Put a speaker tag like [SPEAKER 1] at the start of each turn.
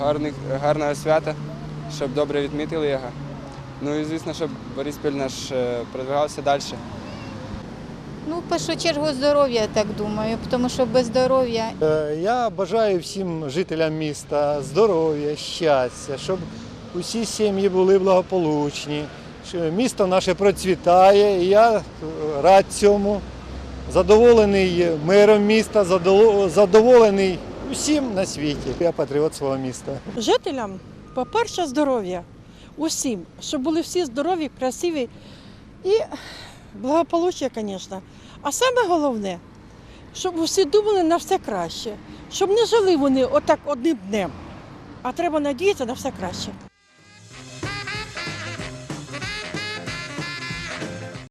[SPEAKER 1] гарних, гарного свята, щоб добре відмітили його. Ну і звісно, щоб Бориспіль наш е, продвигався далі.
[SPEAKER 2] Ну, в першу чергу здоров'я, я так думаю, тому що без здоров'я
[SPEAKER 3] Е, Я бажаю всім жителям міста здоров'я, щастя, щоб усі сім'ї були благополучні. що Місто наше процвітає, і я е, рад цьому. Задоволений миром міста, задоволений усім на світі. Я патріот свого міста.
[SPEAKER 4] жителям, по-перше, здоров'я усім, щоб були всі здорові, красиві і благополуччя, звісно. А саме головне, щоб усі думали на все краще, щоб не жили вони отак одним днем. А треба надіятися на все краще.